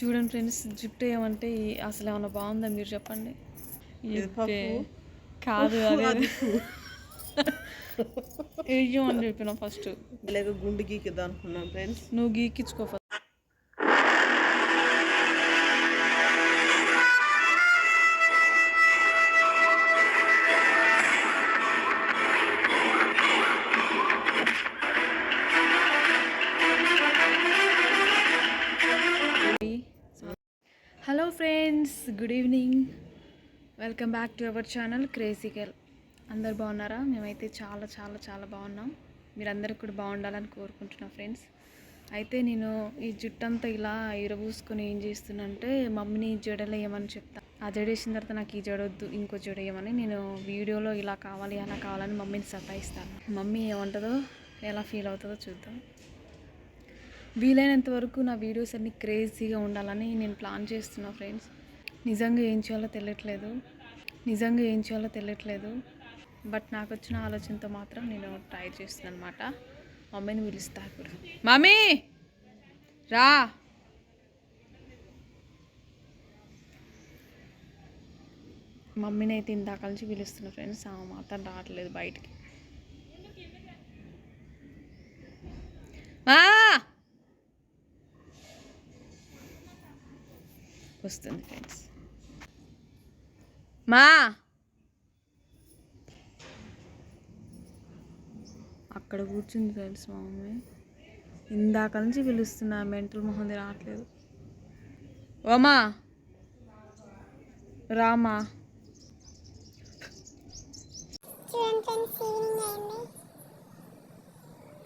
చూడండి ఫ్రెండ్స్ జుట్టు ఏమంటే అసలు ఏమన్నా బాగుందా మీరు చెప్పండి. కాదు అదే వేయమని చెప్పిన ఫస్ట్ లేక గుండు గీకిద్దాం అనుకున్నాం ఫ్రెండ్స్ నువ్వు గీకించుకో first. Welcome back to our channel crazy girl. అందరు బాగున్నారా? మేమైతే చాలా చాలా చాలా బాగున్నాం. మీరందరూ కూడా బాగుండాలని కోరుకుంటున్నా ఫ్రెండ్స్. అయితే నేను ఈ జుట్టంతా ఇలా ఇరబూసుకొని ఏం చేస్తున్నంటే మమ్మీని జడలేయమని చెప్తా. ఆ జడేసిన తర్వాత నాకు ఈ జడొద్దు ఇంకో జడేయమని నేను వీడియోలో ఇలా కావాలి అలా కావాలని మమ్మీని సతాయిస్తాను. మమ్మీ ఏమంటుందో ఎలా ఫీల్ అవుతుందో చూద్దాం. వీలైనంత వరకు నా వీడియోస్ అన్ని క్రేజీగా ఉండాలని నేను ప్లాన్ చేస్తున్నా ఫ్రెండ్స్. నిజంగా ఏం చేయాలో తెలియట్లేదు. నిజంగా ఏం చేయాలో తెలియట్లేదు. బట్ నాకు వచ్చిన ఆలోచనతో మాత్రం నేను ట్రై చేస్తున్నాను అనమాట మమ్మీని పిలుస్తా ఇప్పుడు. మమ్మీ! రా! మమ్మీని అయితే ఇందాక నుంచి పిలుస్తున్నా ఫ్రెండ్స్ ఆమె మాత్రం రావట్లేదు బయటికి. మా వస్తుంది ఫ్రెండ్స్ మా. అక్కడ కూర్చుంది ఫ్రెండ్స్ మా మమ్మీ ఇందాక నుంచి పిలుస్తున్నా మెంటల్ మొహంది రావట్లేదు. ఓమా రామా చూడండి ఫ్రెండ్స్ ఈవినింగ్ అయింది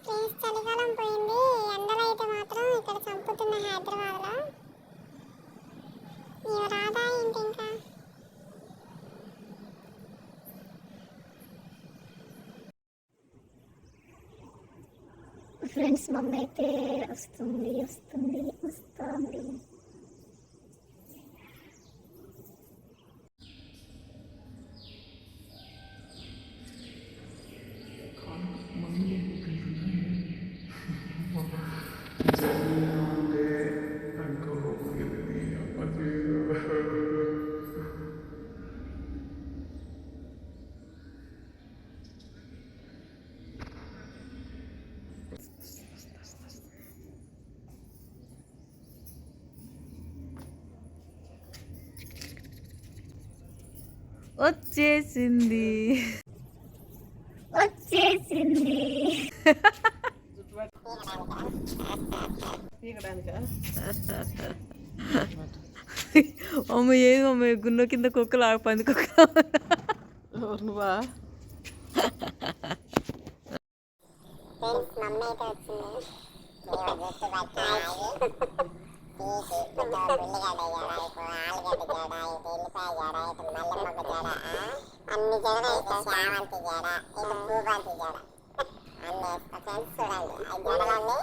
ఫ్రెండ్స్ చలికాలం పోయింది ఎండలు అయితే మాత్రం ఇక్కడ చంపుతున్న హైదరాబాద్లో ఇవి రాదా ఏంటి ఇంకా ఫ్రెండ్స్ మమ్మీ అయితే వస్తుంది వస్తుంది వస్తుంది. వచ్చేసింది. వచ్చేసింది. అమ్మ ఏది మమ్మీ గున్న కింద కుక్కలు ఆగ పంది కుక్క? నువ్వా ఫ్రెండ్స్ మమ్మీ అయితే వచ్చింది మేము జుట్టు పట్టి తీసి కొంచెం ఉల్లిగడ్డ జడ ఇప్పుడు ఆలుగడ్డ జడ ఇటు ఎల్లిపాయ జడ ఇటు మల్లెమ్మగ జడ అన్ని జడలు అయితే శామంతి జడ ఇటు జడ అన్ని వేస్తా. ఫ్రెండ్స్ చూడండి. ఆ జడలన్నీ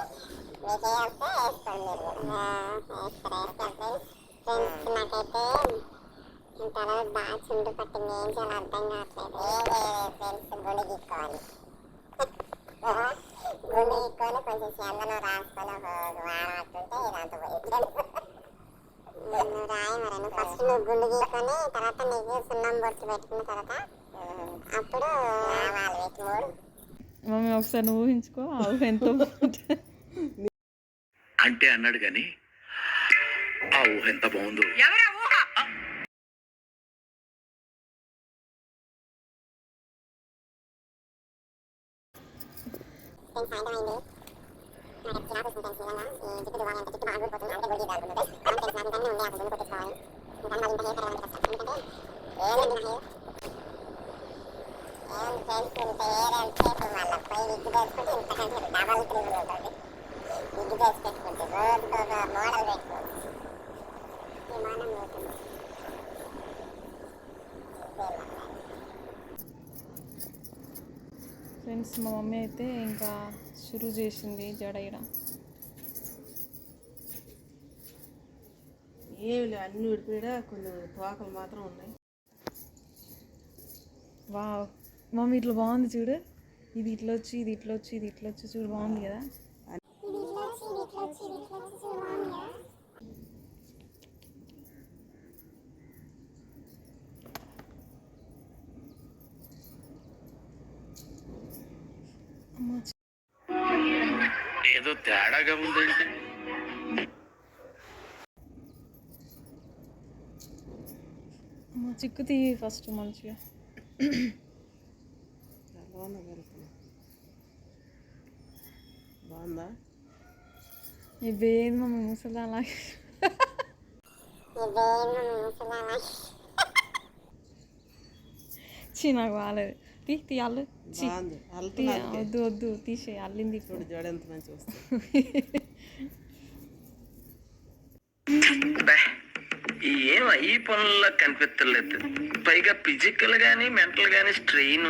మీకు వస్తే వేసుకోండి మీరు. కూడా. వేస్తారు వేస్తారు. ఫ్రెండ్స్ ఫ్రెండ్స్ నాకైతే తర్వాత బాగా చుండు పట్టింది ఏం చేయాలో అర్థం కావట్లేదు. ఏం చేయలేదు ఫ్రెండ్స్ గుండె గీక్కోవాలి. గుండె గీక్కొని కొంచెం చందనం రాసుకొని ఒక వారం అట్టుంటే ఇదంతా పోయింది. నువ్వు రాయి మరి నువ్వు ఫస్ట్ నువ్వు గుండు గీక్కొని తర్వాత నీకు సున్నం బొట్టు పెట్టుకున్న తర్వాత అప్పుడు మూడు. మమ్మీ ఒకసారి నువ్వు ఊహించుకో ఆ ఊహ ఎంతో. అంటే అన్నాడు గాని ఆ ఊహ ఎంత బాగుందో. ఫ్రెండ్స్ సాయంత్రం ఫ్రెండ్స్ నిజంగా ఈ జిడ్డు దువ్వాలి అంటే జిడ్డు బాగా ఊడిపోతుంది అంటే గుడి కాదు అవును ఫ్రెండ్స్ నాకు ఇంకనే ఉంది ఆ గుండు కొట్టించుకోవాలి ఇంకా మరి ఇంత హెయిర్ కలవాలి కష్టం ఎందుకంటే ఏదండి నా హెయిర్ ఏం ఫ్రెండ్స్ ఇంత హెయిర్ అంటే ఇప్పుడు మళ్ళీ పోయి విగ్గు తెచ్చుకుంటే ఇంతకంటే డబల్ త్రిబుల్ ఉంటుంది విగ్గు తెచ్చి పెట్టుకుంటే రోజుకు ఒక మోడల్ పెట్టుకోవచ్చు విమానం పోతుంది ఫ్రెండ్స్ మా మమ్మీ అయితే ఇంకా షురూ చేసింది జడయడం ఏమి లేవు అన్ని విడిపోయా కొన్ని తోకలు మాత్రం ఉన్నాయి. వావ్. మమ్మీ ఇట్లా బాగుంది చూడు. ఇది ఇట్లా వచ్చి ఇది ఇట్లా వచ్చి ఇది ఇట్లా వచ్చి చూడు బాగుంది కదా. ఇది ఇట్లా వచ్చి ఇది ఇట్లా వచ్చి ఇది ఇట్లా వచ్చి చూడు బాగుంది కదా ఏదో తేడాగా అమ్మ, చిక్కు తీ ఫస్ట్ మంచిగా. బాగుందా? మమ్మీ ముసలి అలాగే నాకు బాగాలేదు తీ తీ అల్లు వద్దు వద్దు తీసే అల్లింది ఇప్పుడు. జడ ఎంత మంచి ఏం ఈ పనుల్లో కనిపించలేదు పైగా ఫిజికల్ గానీ మెంటల్ గానీ స్ట్రెయిన్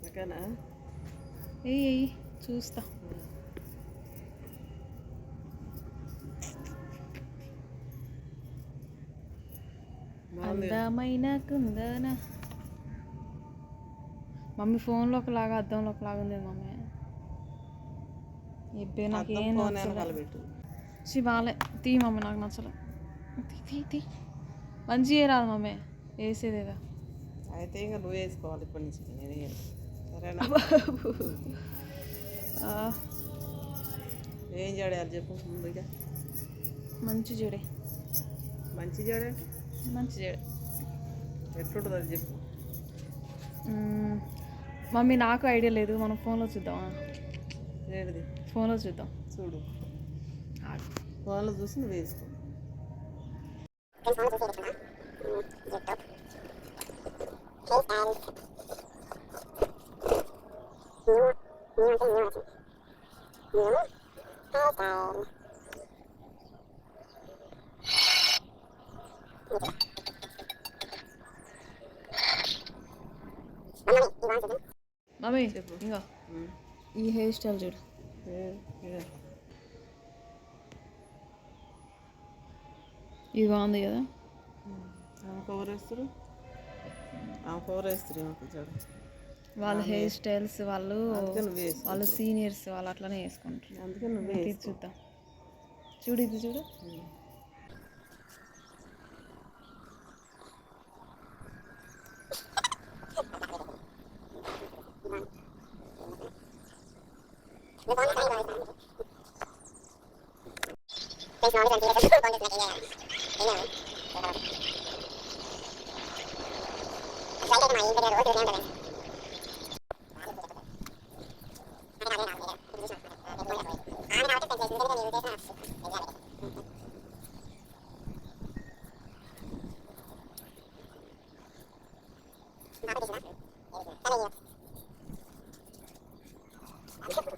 ఓకేనా ఏయ్ ఏయ్ చూస్తా అందమైన కుందన మమ్మీ ఫోన్లో ఒకలాగా అద్దంలో ఒకలాగా ఉంది మమ్మీ ఇబ్బే నాకేం ఫోన్ నచ్చలేదు శివాలే తీ మమ్మీ నాకు నచ్చలే. తీ తీ తీ. మంచిగా రాదు మమ్మీ. వేసేదేదా అయితే ఇంకా నువ్వు వేసుకోవాలి ఇప్పటి నుంచి. నేను. సరేనా? ఏం చేయాలి చెప్పు ముందుగా? మంచి చెడే మంచి చేయడే మంచి చెడే ఎట్లుంటుంది అది చెప్పు. మ్మ్. మమ్మీ నాకు ఐడియా లేదు. మనం ఫోన్లో చూద్దామా? ఏంటిది ఫోన్లో చూద్దాం చూడు. ఫోన్లో చూసి నువ్వు వేసుకో మమ్మీ ఇంకా. ఈ హెయిర్ స్టైల్ చూడు. ఇది బాగుంది కదా? చూడు వాళ్ళ హెయిర్ స్టైల్స్ వాళ్ళు వాళ్ళ సీనియర్స్ వాళ్ళు అట్లనే వేసుకుంటారు. అందుకే నువ్వే ఇది వేసుకో చూద్దాం చూడు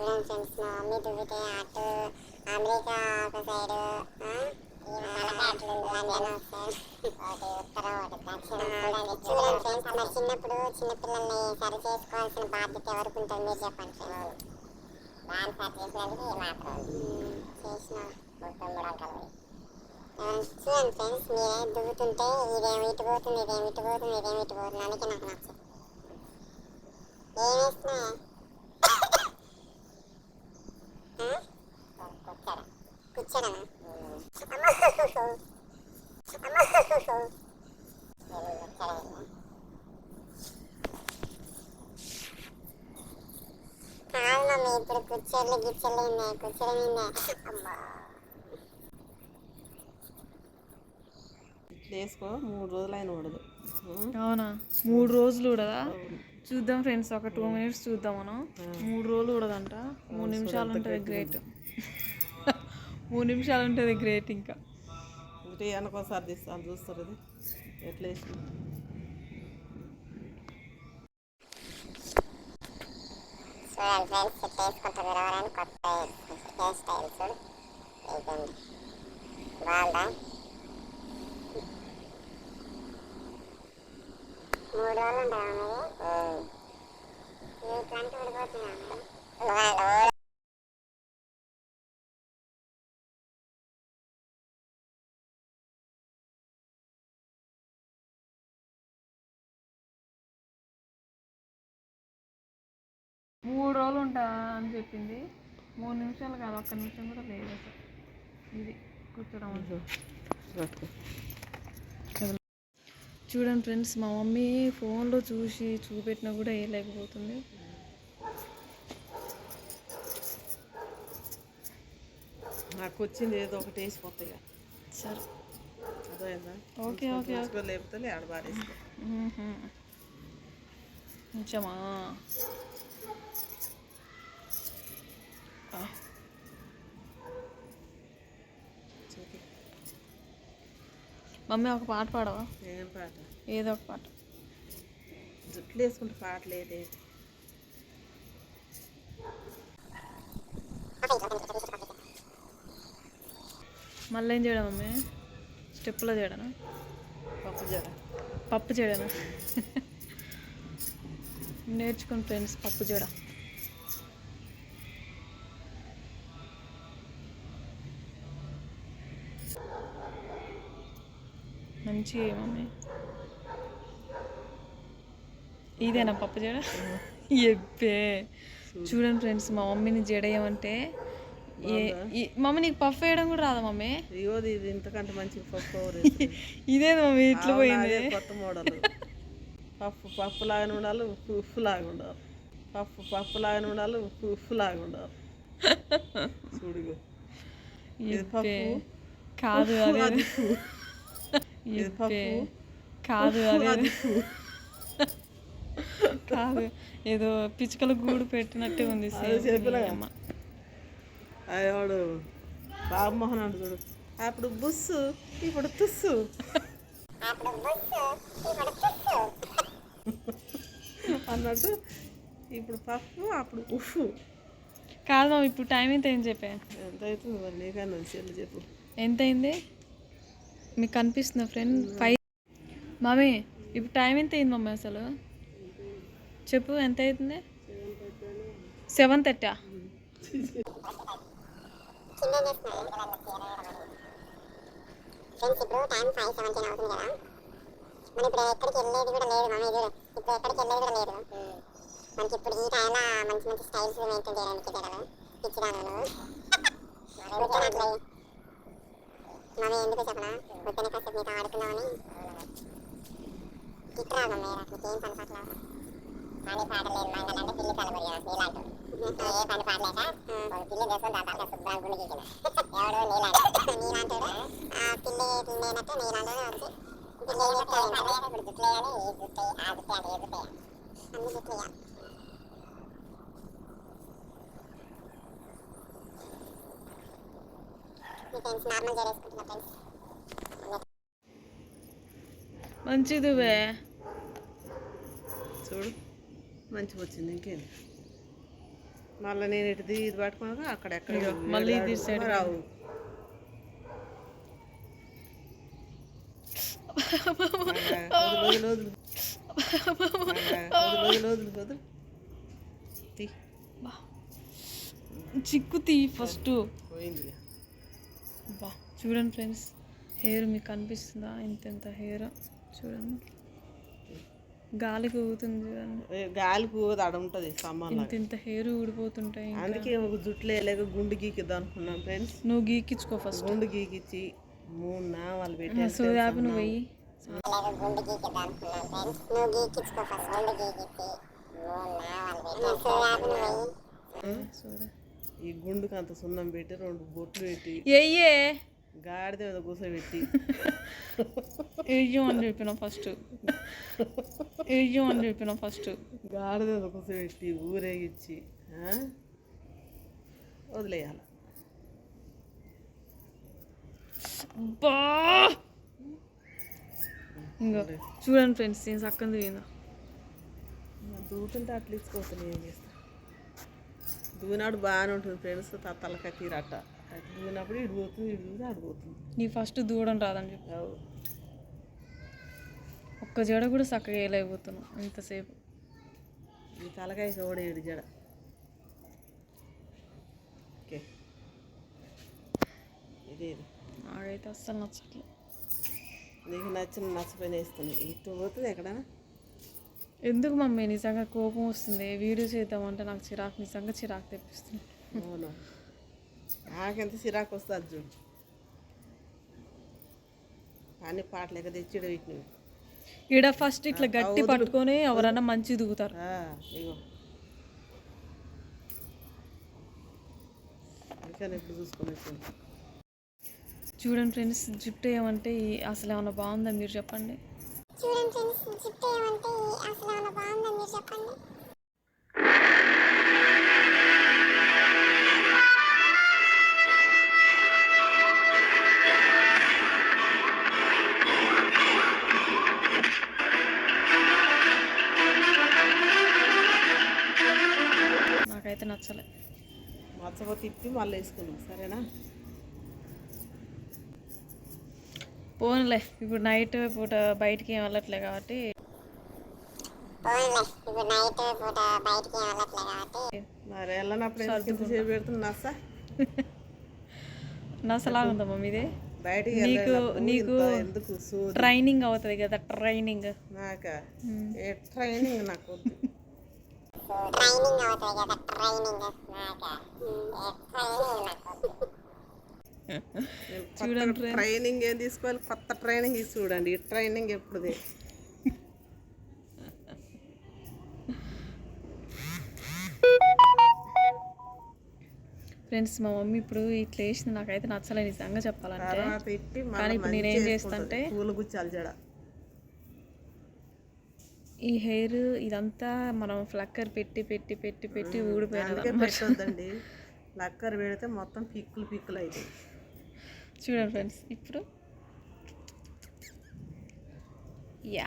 చూడండి ఫ్రెండ్స్. మా మమ్మీ దువ్వితే అటు అమెరికా ఒక సైడ్ చూడండి ఫ్రెండ్స్ మరి చిన్నప్పుడు చిన్నపిల్లల్ని సరి చేసుకోవాల్సిన బాధ్యత ఎవరికి ఉంటుంది మీరు చెప్పండి ఫ్రెండ్స్. దాన్ని సరి చేసినందుకు మాత్రం చేసిన. చూడండి ఫ్రెండ్స్ మీరే దువ్వుతుంటే ఇదేమి ఇటు పోతుంది ఇదేమి ఇటు పోతుంది ఇదేమి ఇటు పోతుంది అందుకే నాకు నచ్చదు. ఏం కూర్చోడా కాదు మమ్మీ ఇప్పుడు కూర్చోర్లు గిచ్చర్లు ఉన్నాయి కూర్చోడం ఉన్నాయి అమ్మా వేసుకో మూడు రోజులు అయిన ఉండదు అవునా? మూడు రోజులు ఉడదా చూద్దాం ఫ్రెండ్స్ ఒక టూ మినిట్స్ చూద్దాం మనం. మూడు రోజులు ఉడదంట మూడు నిమిషాలు ఉంటుంది గ్రేట్. మూడు నిమిషాలు ఉంటుంది గ్రేట్ ఇంకా. ఒకటి వెనకోసారి తీస్తాను చూస్తారు ఇది ఎట్లా వేసి చూడండి ఫ్రెండ్స్ ఇట్లా వేసుకుంటారు ఎవరైనా కొత్త హెయిర్ స్టైల్ చూడు అయిపోయింది బాగుందా మూడు రోజులు ఇట్లాంటి మూడు రోజులు ఉంటా అని చెప్పింది. మూడు నిమిషాలు కాదు ఒక్క నిమిషం కూడా లేదు అసలు. ఇది కూర్చోడం. చూడండి ఫ్రెండ్స్ మా మమ్మీ ఫోన్లో చూసి చూపెట్టినా కూడా వేయలేకపోతుంది నాకు వచ్చింది ఏదో ఒకటి వేసిపోతాయి. సరే. ఓకే ఓకే లేకపోతే ఆడ బారేసుకో మ్మ్హ్మ్. మమ్మీ ఒక పాట పాడవా? ఏం పాట? ఏదో ఒక పాట. జుట్లు వేసుకుంటే పాట లేదే. మళ్ళీ ఏం చేయడం మమ్మీ? స్టెప్పులో చేయడనా? పప్పు జడ పప్పు చేయడనా? నేర్చుకుని ఫ్రెండ్స్ పప్పు చేయడం. మంచి మమ్మీ ఇదేనా పప్పు జడ? ఎప్పే చూడండి ఫ్రెండ్స్ మా మమ్మీని జడేయమంటే మమ్మీ నీకు పప్పు వేయడం కూడా రాదా మమ్మీ? ఇది ఇంతకంటే మంచి పప్పు ఇదే మమ్మీ ఇట్లా పోయింది. కొత్త మోడల్. పప్పు పప్పు లాగానే ఉండాలి ఉప్పు ఉప్పు లాగా ఉండాలి. పప్పు పప్పు లాగానే ఉండాలి ఉప్పు ఉప్పు లాగా ఉండాలి. చూడుగో ఇది. పప్పు. కాదు అదే అది ఉప్పు. ఇది ఇప్పే. పప్పు కాదు అదే. కాదు ఏదో పిచ్చుకల గూడు పెట్టినట్టే ఉంది వాడు బాబుమోహన్ అంటు చూడు. అప్పుడు బుస్సు ఇప్పుడు తుస్సు. అన్నట్టు ఇప్పుడు పప్పు అప్పుడు ఉప్పు కాదు ఇప్పుడు టైం ఎంత అయింది చెప్పే? ఎంత అవుతుంది మరి నీకన్నా చెల్లి చెప్పు. ఎంత అయింది మీకు కనిపిస్తుందా ఫ్రెండ్ ఫైవ్ మమ్మీ ఇప్పుడు టైం ఎంత అయింది మమ్మీ అసలు? చెప్పు ఎంత అవుతుంది సెవెన్ థర్టీ ఫ్రెండ్స్ ఇప్పుడు టైం ఫైవ్ సెవెంటీన్ అవుతుంది కదా మనం ఇప్పుడు ఎక్కడికి వెళ్ళేది కూడా లేదు ఇప్పుడు ఎక్కడికి వెళ్ళేది కూడా లేదు మనకి ఇప్పుడు ఈ టైంలో మంచి మంచి స్టైల్స్ మెయింటైన్ చేయడానికి జరగదు పిచ్చిదాను ఎందుకు చెప్పనా? పొద్దున కాసేపు నీతో ఆడుకుందామని. తిట్టరా మమ్మీ నీకేం పని పట్ల? పని పాట లేదు మంగళంటే పిల్లి కలబడి నీలాంటి. ఏ పని పిల్లి దేశం దాదాపు శుభ్రంగా గుండె గీకిన ఎవడు నీలాంటి? నీలాంటి ఆ పిల్లి లేనట్టు నీలాంటి వచ్చి పిల్లి ఏం చెప్తాడు ఇప్పుడు జుట్లే కానీ ఈ జుట్టు ఆ జుట్టు అంటే ఏ జుట్టు అన్ని జుట్లు ఇయ్యాలి. మీ ఫ్రెండ్స్ నార్మల్ చేరేసుకుంటున్నా ఫ్రెండ్స్ మంచిది వే చూడు మంచిగా వచ్చింది ఇంకేంది మళ్ళీ నేను ఇటు ఇది పట్టుకున్నాక అక్కడ ఎక్కడ మళ్ళీ ఇది సైడ్ రావు. చిక్కు తీ ఫస్ట్ పోయింది బా చూడండి ఫ్రెండ్స్ హెయిర్ మీకు కనిపిస్తుందా? ఇంత ఇంత హెయిర్. చూడండి. గాలికి ఊగుతుంది చూడండి. గాలికి ఊగదు ఆడ ఉంటుంది సమ్మర్లో ఇంత ఇంత హెయిర్ ఊడిపోతుంటాయి. అందుకే ఒక జుట్లు లేక గుండు గీకిద్దాం అనుకున్నాం ఫ్రెండ్స్. నువ్వు గీకించుకో ఫస్ట్ గుండు గీకిచ్చి మూడు నామాలు పెట్టి సోదాపు నువ్వు వెయ్యి. లేదు గుండు గీకిద్దాం అనుకున్నాం ఫ్రెండ్స్. నువ్వు గీకించుకో ఫస్ట్ గుండు గీకిచ్చి మూడు నావాలు పెట్టి సోయాబీన్ వెయ్యి. సోదా. ఈ గుండుకి అంత సున్నం పెట్టి రెండు బొట్లు పెట్టి ఎయ్యే గాడిద మీద కూర్చోబెట్టి ఎయ్యం అని చెప్పిన ఫస్ట్. ఎయ్యం అని చెప్పిన ఫస్ట్. గాడిద మీద కూర్చోబెట్టి ఊరేగిచ్చి ఆ? వదిలేయాలి. బా ఇంకా చూడండి ఫ్రెండ్స్ నేను చక్కని తిరిగిందా దూకుంటే అట్లా ఇచ్చుకోవచ్చు ఏం చేస్తా దూనాడు బాగానే ఉంటుంది ఫ్రెండ్స్ తలక తీరట. దూనప్పుడు ఇటు పోతుంది ఇటు దూది అటు పోతుంది. నీ ఫస్ట్ దూడడం రాదని చెప్పి. అవు. ఒక్క జడ కూడా చక్కగా వేయలేకపోతున్నావు ఇంతసేపు. ఈ తలకాయ కూడా ఏడు జడ. ఓకే. ఇది ఇది. నాకైతే అస్సలు నచ్చట్లేదు. నీకు నచ్చిన నచ్చపోయిన ఇస్తుంది ఇటు పోతుంది ఎక్కడైనా? ఎందుకు మమ్మీ? నిజంగా కోపం వస్తుంది. వీడియో చేద్దామంటే నాకు చిరాకు నిజంగా చిరాకు తెప్పిస్తుంది. అవును? నాకెంత చిరాకు వస్తుంది చూడు. అన్ని పాటలు ఎక్క తెచ్చిడు వీటిని. ఈడ ఫస్ట్ ఇట్లా గట్టి పట్టుకొని ఎవరన్నా మంచి దిగుతారు. చూడండి ఫ్రెండ్స్ జుట్టు ఏమంటే అసలు ఏమన్నా బాగుందా మీరు చెప్పండి. చూడండి ఫ్రెండ్స్ జిప్ట్ ఏమంటే అసలు ఏమైనా బాగుందా మీరు చెప్పండి. నాకైతే నచ్చలే. మచ్చపో తిప్పి మళ్ళీ వేసుకున్నాం సరేనా? పోన్లే ఇప్పుడు నైట్ పూట బయటికి ఏం వెళ్ళట్లే కాబట్టి. పోన్లే ఇప్పుడు నైట్ పూట బయటికి ఏం వెళ్ళట్లే కాబట్టి. మరి వెళ్ళనప్పుడు నస్స నసలా ఉందా మమ్మీ ఇది? బయటికి నీకు నీకు ట్రైనింగ్ అవుతుంది కదా ట్రైనింగ్ నాక? ఏ ట్రైనింగ్ నాకు ట్రైనింగ్ అవుతుంది కదా ట్రైనింగ్ నాక? ఏ ట్రైనింగ్ నాకు కొత్తగా ట్రైనింగ్ ఏం తీసుకోవాలి? కొత్త ట్రైనింగ్ ఇచ్చి చూడండి. ఈ ట్రైనింగ్ ఎప్పుడుది? ఫ్రెండ్స్ మా మమ్మీ ఇప్పుడు ఇట్లా వేసింది నాకైతే నచ్చలే నిజంగా చెప్పాలంటే. కానీ ఇప్పుడు నేనేం పూలు గుచ్చాలి జడ. ఈ హెయిర్ ఇదంతా మనం ఫ్లక్కర్ పెట్టి పెట్టి పెట్టి పెట్టి ఊడిపోయినది పెట్టొద్దండి. లక్కర్ పెడితే మొత్తం పిక్కులు పిక్కులు అవుతాయి చూడండి ఫ్రెండ్స్ ఇప్పుడు. యా.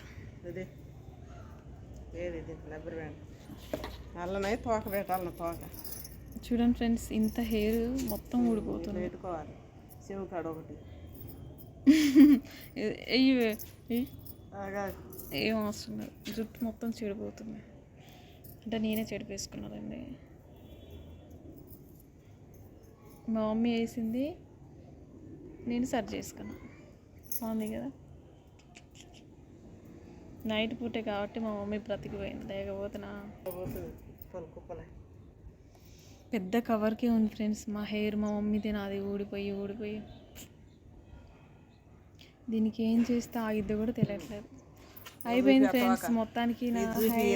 నల్లనై తోక పెట్టాలి తోక. చూడండి ఫ్రెండ్స్ ఇంత హెయిర్ మొత్తం ఊడిపోతుంది. పెట్టుకోవాలి చెవు కాడ ఒకటి. ఏం అవసరం లేదు. జుట్టు మొత్తం చెడిపోతుంది. అంటే నేనే చెడిపేసుకున్నానండి. మా మమ్మీ వేసింది నేను సర్చ్ చేసుకున్నా. బాగుంది కదా? నైట్ పూటే కాబట్టి మా మమ్మీ బ్రతికిపోయింది. లేకపోతే నా పోతుంది కుప్పలు కుప్పలే పెద్ద కవర్కే ఉంది ఫ్రెండ్స్. మా హెయిర్ మా మమ్మీది నాది. ఊడిపోయి ఊడిపోయి. దీనికి ఏం చేస్తే ఆగిద్దో కూడా తెలియట్లేదు. అయిపోయింది ఫ్రెండ్స్. మొత్తానికి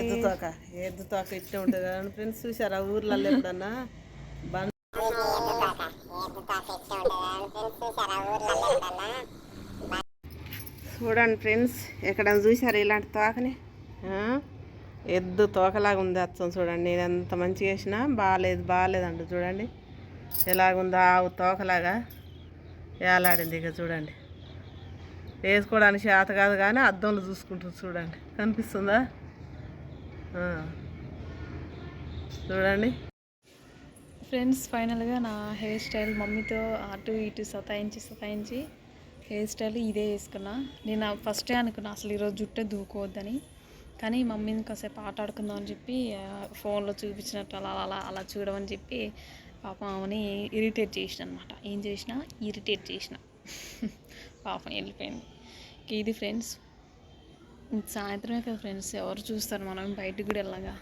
ఎద్దు తోక ఎద్దు తోక ఇట్టే ఉంటుంది ఫ్రెండ్స్ చూసారా ఊర్లలో ఎప్పుడన్నా? చూడండి ఫ్రెండ్స్ ఎక్కడ చూసారు ఇలాంటి తోకని? ఎద్దు తోకలాగా ఉంది అచ్చం చూడండి. నేను ఎంత మంచిగా వేసినా బాగాలేదు బాగాలేదండి చూడండి. ఎలాగుందో ఆవు తోకలాగా వేలాడింది ఇక చూడండి. వేసుకోవడానికి చేత కాదు కానీ అద్దంలో చూసుకుంటుంది చూడండి. కనిపిస్తుందా? చూడండి. ఫ్రెండ్స్ ఫైనల్గా నా హెయిర్ స్టైల్ మమ్మీతో అటు ఇటు సతాయించి సతాయించి హెయిర్ స్టైల్ ఇదే వేసుకున్నా. నేను ఫస్టే అనుకున్నా అసలు ఈరోజు జుట్టే దూకోవద్దని. కానీ మమ్మీని కాసేపు ఆట ఆడుకుందాం అని చెప్పి ఫోన్లో చూపించినట్టు అలా అలా అలా చూడమని చెప్పి పాపం ఆమెని ఇరిటేట్ చేసిన అనమాట ఏం చేసిన? ఇరిటేట్ చేసిన. పాపం వెళ్ళిపోయింది. ఇది ఫ్రెండ్స్. సాయంత్రమే కదా ఫ్రెండ్స్ ఎవరు చూస్తారు? మనం బయటకు కూడా వెళ్ళగా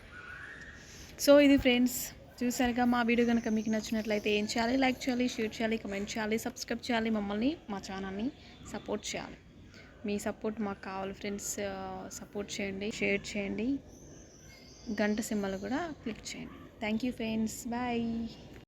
సో ఇది ఫ్రెండ్స్. చూసారుగా మా వీడియో కనుక మీకు నచ్చినట్లయితే ఏం చేయాలి? లైక్ చేయాలి షేర్ చేయాలి కమెంట్ చేయాలి సబ్స్క్రైబ్ చేయాలి. మమ్మల్ని మా ఛానల్ని సపోర్ట్ చేయాలి. మీ సపోర్ట్ మాకు కావాలి ఫ్రెండ్స్. సపోర్ట్ చేయండి షేర్ చేయండి. గంట సింబల్ కూడా క్లిక్ చేయండి. Thank you friends. బాయ్.